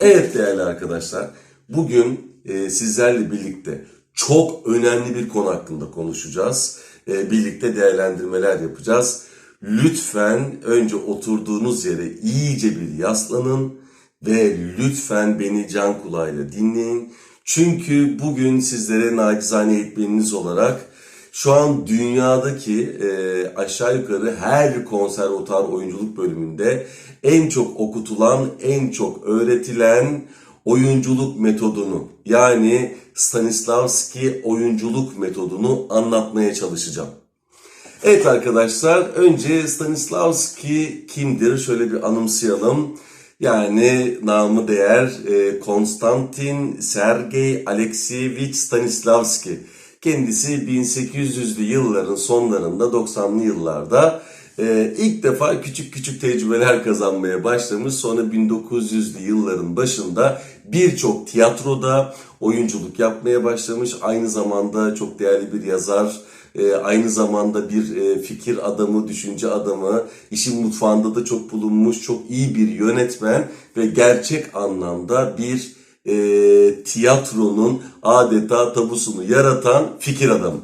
Evet değerli arkadaşlar, bugün e, sizlerle birlikte çok önemli bir konu hakkında konuşacağız. E, birlikte değerlendirmeler yapacağız. Lütfen önce oturduğunuz yere iyice bir yaslanın ve lütfen beni can kulağıyla dinleyin. Çünkü bugün sizlere nacizane eğitmeniniz olarak şu an dünyadaki e, aşağı yukarı her konservatuar oyunculuk bölümünde en çok okutulan, en çok öğretilen oyunculuk metodunu yani Stanislavski oyunculuk metodunu anlatmaya çalışacağım. Evet arkadaşlar önce Stanislavski kimdir şöyle bir anımsayalım. Yani namı değer e, Konstantin Sergey Alekseyevich Stanislavski. Kendisi 1800'lü yılların sonlarında 90'lı yıllarda e, ilk defa küçük küçük tecrübeler kazanmaya başlamış. Sonra 1900'lü yılların başında birçok tiyatroda oyunculuk yapmaya başlamış. Aynı zamanda çok değerli bir yazar, e, aynı zamanda bir e, fikir adamı, düşünce adamı, işin mutfağında da çok bulunmuş, çok iyi bir yönetmen ve gerçek anlamda bir e, tiyatronun adeta tabusunu yaratan fikir adamı.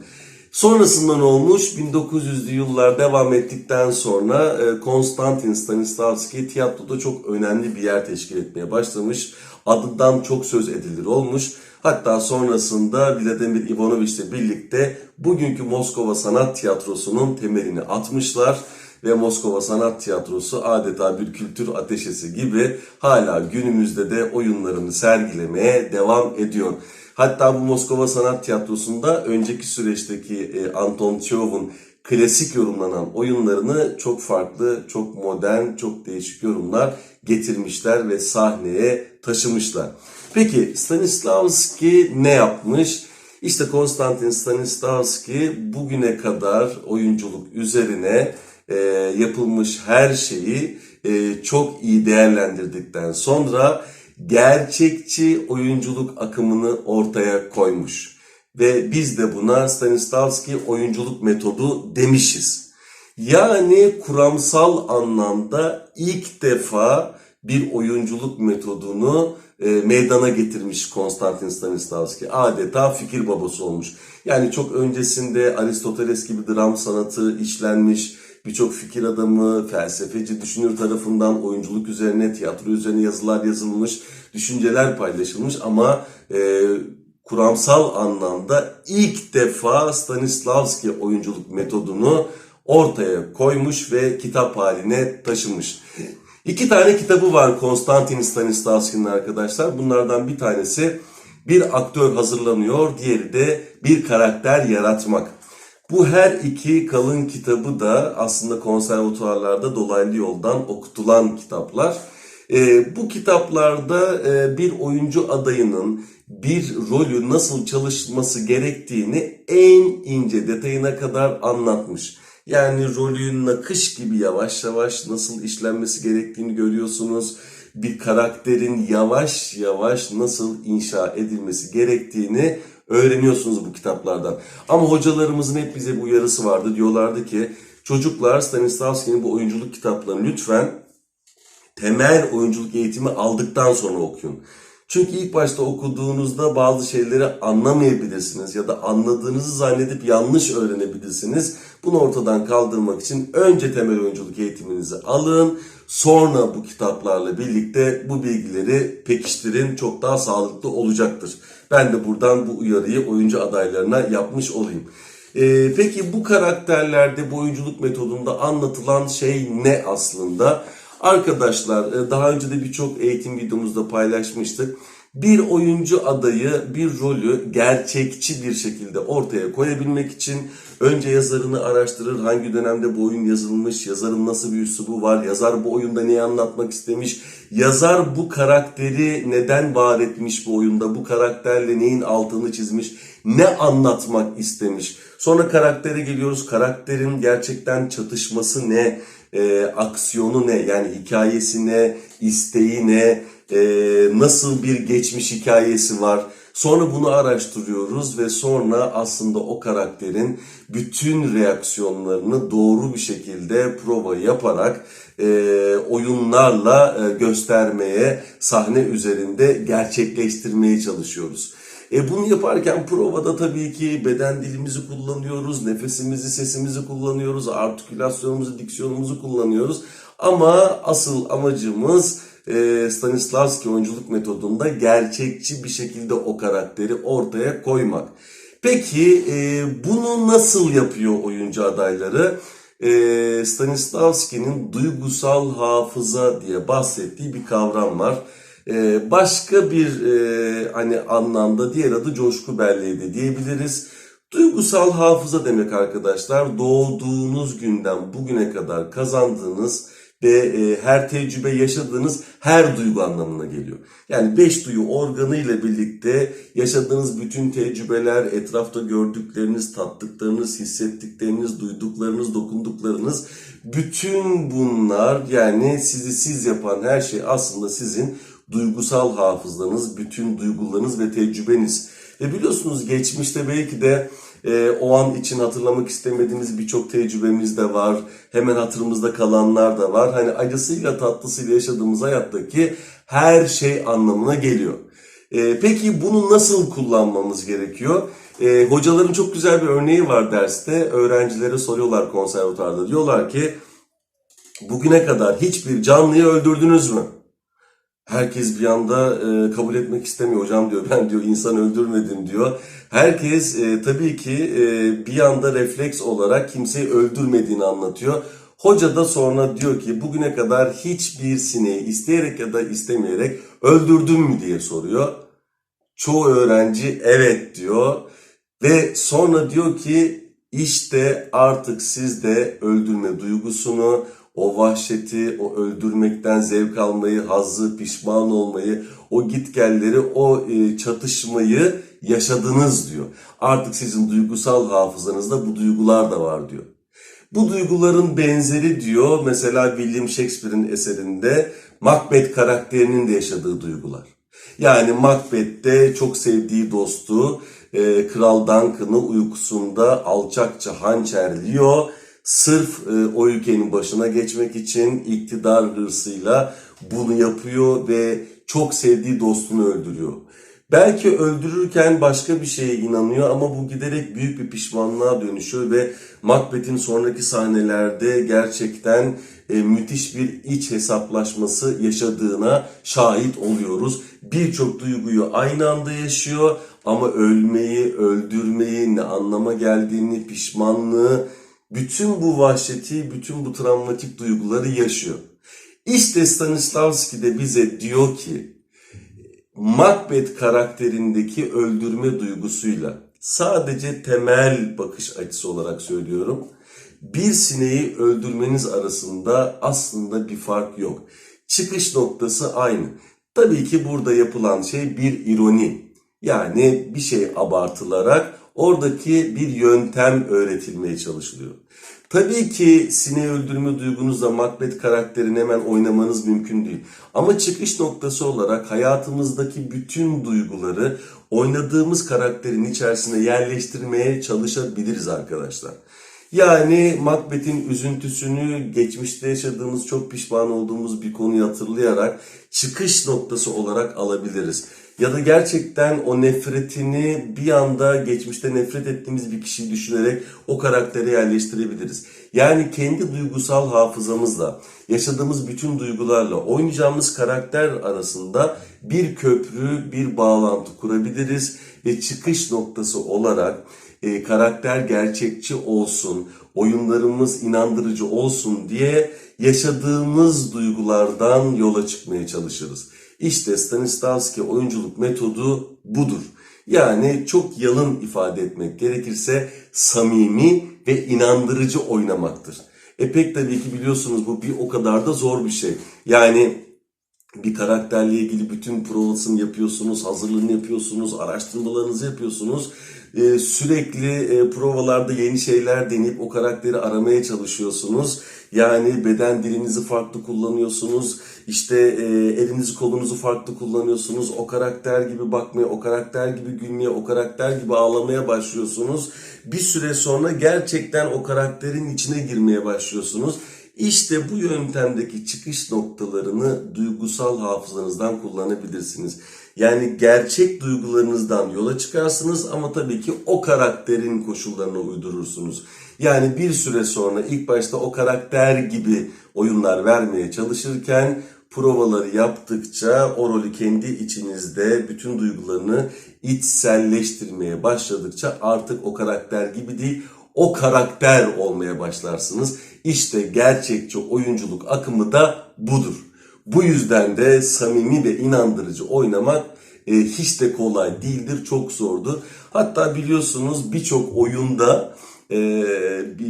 Sonrasında olmuş? 1900'lü yıllar devam ettikten sonra e, Konstantin Stanislavski tiyatroda çok önemli bir yer teşkil etmeye başlamış. Adından çok söz edilir olmuş. Hatta sonrasında Vladimir Ivanovich ile birlikte bugünkü Moskova Sanat Tiyatrosu'nun temelini atmışlar ve Moskova Sanat Tiyatrosu adeta bir kültür ateşesi gibi hala günümüzde de oyunlarını sergilemeye devam ediyor. Hatta bu Moskova Sanat Tiyatrosu'nda önceki süreçteki e, Anton Çehov'un klasik yorumlanan oyunlarını çok farklı, çok modern, çok değişik yorumlar getirmişler ve sahneye taşımışlar. Peki Stanislavski ne yapmış? İşte Konstantin Stanislavski bugüne kadar oyunculuk üzerine e, yapılmış her şeyi e, çok iyi değerlendirdikten sonra gerçekçi oyunculuk akımını ortaya koymuş. Ve biz de buna Stanislavski oyunculuk metodu demişiz. Yani kuramsal anlamda ilk defa bir oyunculuk metodunu e, meydana getirmiş Konstantin Stanislavski. Adeta fikir babası olmuş. Yani çok öncesinde Aristoteles gibi dram sanatı işlenmiş, birçok fikir adamı, felsefeci, düşünür tarafından oyunculuk üzerine, tiyatro üzerine yazılar yazılmış, düşünceler paylaşılmış ama e, kuramsal anlamda ilk defa Stanislavski oyunculuk metodunu ortaya koymuş ve kitap haline taşımış. İki tane kitabı var Konstantin Stanislavski'nin arkadaşlar. Bunlardan bir tanesi bir aktör hazırlanıyor, diğeri de bir karakter yaratmak. Bu her iki kalın kitabı da aslında konservatuarlarda dolaylı yoldan okutulan kitaplar. E, bu kitaplarda e, bir oyuncu adayının bir rolü nasıl çalışması gerektiğini en ince detayına kadar anlatmış. Yani rolün nakış gibi yavaş yavaş nasıl işlenmesi gerektiğini görüyorsunuz. Bir karakterin yavaş yavaş nasıl inşa edilmesi gerektiğini öğreniyorsunuz bu kitaplardan. Ama hocalarımızın hep bize bu uyarısı vardı. Diyorlardı ki çocuklar Stanislavski'nin bu oyunculuk kitaplarını lütfen temel oyunculuk eğitimi aldıktan sonra okuyun. Çünkü ilk başta okuduğunuzda bazı şeyleri anlamayabilirsiniz ya da anladığınızı zannedip yanlış öğrenebilirsiniz. Bunu ortadan kaldırmak için önce temel oyunculuk eğitiminizi alın. Sonra bu kitaplarla birlikte bu bilgileri pekiştirin. Çok daha sağlıklı olacaktır. Ben de buradan bu uyarıyı oyuncu adaylarına yapmış olayım. Ee, peki bu karakterlerde bu oyunculuk metodunda anlatılan şey ne aslında? Arkadaşlar e, daha önce de birçok eğitim videomuzda paylaşmıştık. Bir oyuncu adayı bir rolü gerçekçi bir şekilde ortaya koyabilmek için önce yazarını araştırır. Hangi dönemde bu oyun yazılmış, yazarın nasıl bir üslubu var, yazar bu oyunda neyi anlatmak istemiş, yazar bu karakteri neden var etmiş bu oyunda, bu karakterle neyin altını çizmiş, ne anlatmak istemiş. Sonra karaktere geliyoruz. Karakterin gerçekten çatışması ne, e, aksiyonu ne, yani hikayesi ne, isteği ne, e, nasıl bir geçmiş hikayesi var. Sonra bunu araştırıyoruz ve sonra aslında o karakterin bütün reaksiyonlarını doğru bir şekilde prova yaparak e, oyunlarla e, göstermeye, sahne üzerinde gerçekleştirmeye çalışıyoruz. E bunu yaparken provada tabii ki beden dilimizi kullanıyoruz, nefesimizi, sesimizi kullanıyoruz, artikülasyonumuzu, diksiyonumuzu kullanıyoruz. Ama asıl amacımız e, Stanislavski oyunculuk metodunda gerçekçi bir şekilde o karakteri ortaya koymak. Peki e, bunu nasıl yapıyor oyuncu adayları? E, Stanislavski'nin duygusal hafıza diye bahsettiği bir kavram var. E, başka bir e, hani anlamda diğer adı coşku belleği de diyebiliriz. Duygusal hafıza demek arkadaşlar doğduğunuz günden bugüne kadar kazandığınız ve e, her tecrübe yaşadığınız her duygu anlamına geliyor. Yani beş duyu organı ile birlikte yaşadığınız bütün tecrübeler, etrafta gördükleriniz, tattıklarınız, hissettikleriniz, duyduklarınız, dokunduklarınız bütün bunlar yani sizi siz yapan her şey aslında sizin duygusal hafızanız, bütün duygularınız ve tecrübeniz. Ve biliyorsunuz geçmişte belki de e, o an için hatırlamak istemediğimiz birçok tecrübemiz de var. Hemen hatırımızda kalanlar da var. Hani acısıyla tatlısıyla yaşadığımız hayattaki her şey anlamına geliyor. E, peki bunu nasıl kullanmamız gerekiyor? E, hocaların çok güzel bir örneği var derste. Öğrencilere soruyorlar konservatuarda. Diyorlar ki bugüne kadar hiçbir canlıyı öldürdünüz mü? Herkes bir anda e, kabul etmek istemiyor hocam diyor. Ben diyor insan öldürmedim diyor. Herkes e, tabii ki e, bir anda refleks olarak kimseyi öldürmediğini anlatıyor. Hoca da sonra diyor ki bugüne kadar hiçbir sineği isteyerek ya da istemeyerek öldürdün mü diye soruyor. Çoğu öğrenci evet diyor ve sonra diyor ki işte artık siz de öldürme duygusunu, o vahşeti, o öldürmekten zevk almayı, hazzı, pişman olmayı, o gitgelleri, o e, çatışmayı yaşadınız diyor. Artık sizin duygusal hafızanızda bu duygular da var diyor. Bu duyguların benzeri diyor mesela William Shakespeare'in eserinde Macbeth karakterinin de yaşadığı duygular. Yani Macbeth'te çok sevdiği dostu e, Kral Duncan'ı uykusunda alçakça hançerliyor. Sırf e, o ülkenin başına geçmek için iktidar hırsıyla bunu yapıyor ve çok sevdiği dostunu öldürüyor. Belki öldürürken başka bir şeye inanıyor ama bu giderek büyük bir pişmanlığa dönüşüyor ve Macbeth'in sonraki sahnelerde gerçekten e, müthiş bir iç hesaplaşması yaşadığına şahit oluyoruz. Birçok duyguyu aynı anda yaşıyor ama ölmeyi, öldürmeyi, ne anlama geldiğini, pişmanlığı, bütün bu vahşeti, bütün bu travmatik duyguları yaşıyor. İşte Stanislavski de bize diyor ki Macbeth karakterindeki öldürme duygusuyla sadece temel bakış açısı olarak söylüyorum. Bir sineği öldürmeniz arasında aslında bir fark yok. Çıkış noktası aynı. Tabii ki burada yapılan şey bir ironi. Yani bir şey abartılarak oradaki bir yöntem öğretilmeye çalışılıyor. Tabii ki sineği öldürme duygunuzla Macbeth karakterini hemen oynamanız mümkün değil. Ama çıkış noktası olarak hayatımızdaki bütün duyguları oynadığımız karakterin içerisine yerleştirmeye çalışabiliriz arkadaşlar. Yani Macbeth'in üzüntüsünü geçmişte yaşadığımız çok pişman olduğumuz bir konuyu hatırlayarak çıkış noktası olarak alabiliriz. Ya da gerçekten o nefretini bir anda geçmişte nefret ettiğimiz bir kişiyi düşünerek o karaktere yerleştirebiliriz. Yani kendi duygusal hafızamızla, yaşadığımız bütün duygularla oynayacağımız karakter arasında bir köprü, bir bağlantı kurabiliriz ve çıkış noktası olarak e, karakter gerçekçi olsun, oyunlarımız inandırıcı olsun diye yaşadığımız duygulardan yola çıkmaya çalışırız. İşte Stanislavski oyunculuk metodu budur. Yani çok yalın ifade etmek gerekirse samimi ve inandırıcı oynamaktır. E pek tabii ki biliyorsunuz bu bir o kadar da zor bir şey. Yani bir karakterle ilgili bütün provasını yapıyorsunuz, hazırlığını yapıyorsunuz, araştırmalarınızı yapıyorsunuz. Ee, sürekli e, provalarda yeni şeyler deneyip o karakteri aramaya çalışıyorsunuz. Yani beden dilinizi farklı kullanıyorsunuz. İşte e, elinizi kolunuzu farklı kullanıyorsunuz. O karakter gibi bakmaya, o karakter gibi gülmeye, o karakter gibi ağlamaya başlıyorsunuz. Bir süre sonra gerçekten o karakterin içine girmeye başlıyorsunuz. İşte bu yöntemdeki çıkış noktalarını duygusal hafızanızdan kullanabilirsiniz. Yani gerçek duygularınızdan yola çıkarsınız ama tabii ki o karakterin koşullarına uydurursunuz. Yani bir süre sonra ilk başta o karakter gibi oyunlar vermeye çalışırken provaları yaptıkça o rolü kendi içinizde bütün duygularını içselleştirmeye başladıkça artık o karakter gibi değil o karakter olmaya başlarsınız. İşte gerçekçi oyunculuk akımı da budur. Bu yüzden de samimi ve inandırıcı oynamak e, hiç de kolay değildir, çok zordur. Hatta biliyorsunuz birçok oyunda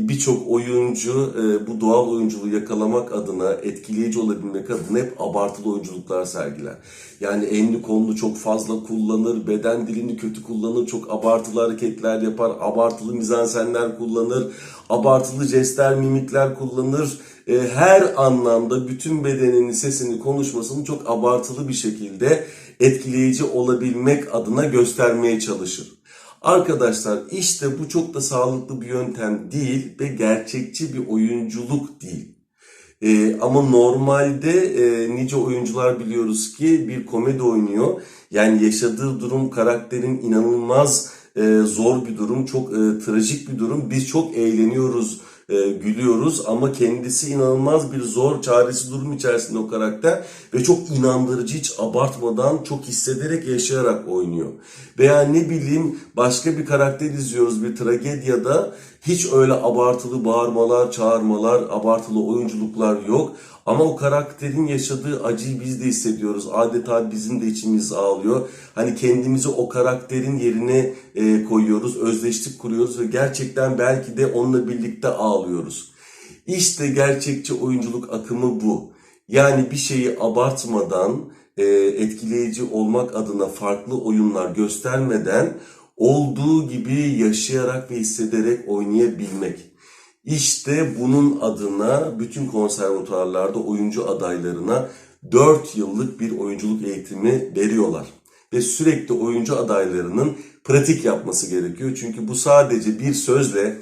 birçok oyuncu e, bu doğal oyunculuğu yakalamak adına, etkileyici olabilmek adına hep abartılı oyunculuklar sergiler. Yani elini kolunu çok fazla kullanır, beden dilini kötü kullanır, çok abartılı hareketler yapar, abartılı mizansenler kullanır, abartılı jestler, mimikler kullanır. E, her anlamda bütün bedenini, sesini, konuşmasını çok abartılı bir şekilde etkileyici olabilmek adına göstermeye çalışır. Arkadaşlar işte bu çok da sağlıklı bir yöntem değil ve gerçekçi bir oyunculuk değil. Ee, ama normalde e, nice oyuncular biliyoruz ki bir komedi oynuyor. Yani yaşadığı durum karakterin inanılmaz e, zor bir durum, çok e, trajik bir durum. Biz çok eğleniyoruz, e, gülüyoruz ama kendisi inanılmaz bir zor, çaresiz durum içerisinde o karakter ve çok inandırıcı, hiç abartmadan, çok hissederek, yaşayarak oynuyor. Veya ne bileyim başka bir karakter izliyoruz bir tragedyada hiç öyle abartılı bağırmalar, çağırmalar, abartılı oyunculuklar yok. Ama o karakterin yaşadığı acıyı biz de hissediyoruz. Adeta bizim de içimiz ağlıyor. Hani kendimizi o karakterin yerine e, koyuyoruz, özdeşlik kuruyoruz ve gerçekten belki de onunla birlikte ağlıyoruz. İşte gerçekçi oyunculuk akımı bu. Yani bir şeyi abartmadan, e, etkileyici olmak adına farklı oyunlar göstermeden olduğu gibi yaşayarak ve hissederek oynayabilmek. İşte bunun adına bütün konservatuarlarda oyuncu adaylarına 4 yıllık bir oyunculuk eğitimi veriyorlar. Ve sürekli oyuncu adaylarının pratik yapması gerekiyor. Çünkü bu sadece bir sözle,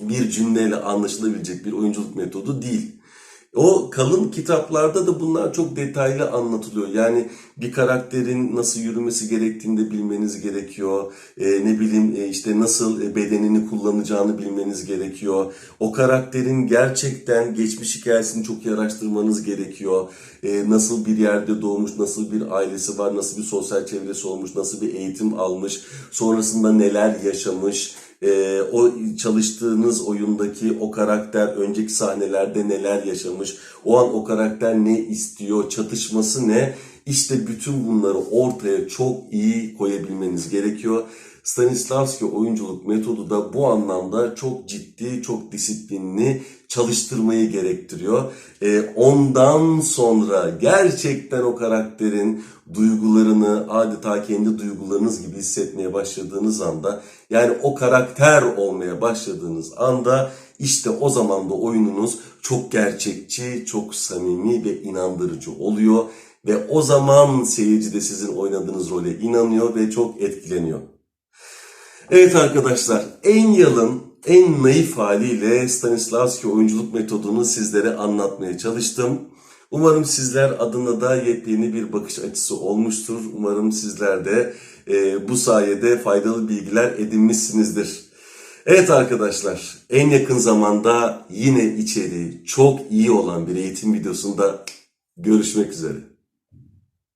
bir cümleyle anlaşılabilecek bir oyunculuk metodu değil. O kalın kitaplarda da bunlar çok detaylı anlatılıyor. Yani bir karakterin nasıl yürümesi gerektiğini de bilmeniz gerekiyor. Ee, ne bileyim e, işte nasıl e, bedenini kullanacağını bilmeniz gerekiyor. O karakterin gerçekten geçmiş hikayesini çok iyi araştırmanız gerekiyor. Ee, nasıl bir yerde doğmuş, nasıl bir ailesi var, nasıl bir sosyal çevresi olmuş, nasıl bir eğitim almış, sonrasında neler yaşamış. Ee, o çalıştığınız oyundaki o karakter önceki sahnelerde neler yaşamış, o an o karakter ne istiyor, çatışması ne? İşte bütün bunları ortaya çok iyi koyabilmeniz gerekiyor. Stanislavski oyunculuk metodu da bu anlamda çok ciddi, çok disiplinli çalıştırmayı gerektiriyor. Ee, ondan sonra gerçekten o karakterin duygularını adeta kendi duygularınız gibi hissetmeye başladığınız anda yani o karakter olmaya başladığınız anda işte o zaman da oyununuz çok gerçekçi, çok samimi ve inandırıcı oluyor. Ve o zaman seyirci de sizin oynadığınız role inanıyor ve çok etkileniyor. Evet arkadaşlar, en yalın, en naif haliyle Stanislavski oyunculuk metodunu sizlere anlatmaya çalıştım. Umarım sizler adına da yepyeni bir bakış açısı olmuştur. Umarım sizler de e, bu sayede faydalı bilgiler edinmişsinizdir. Evet arkadaşlar, en yakın zamanda yine içeriği çok iyi olan bir eğitim videosunda görüşmek üzere.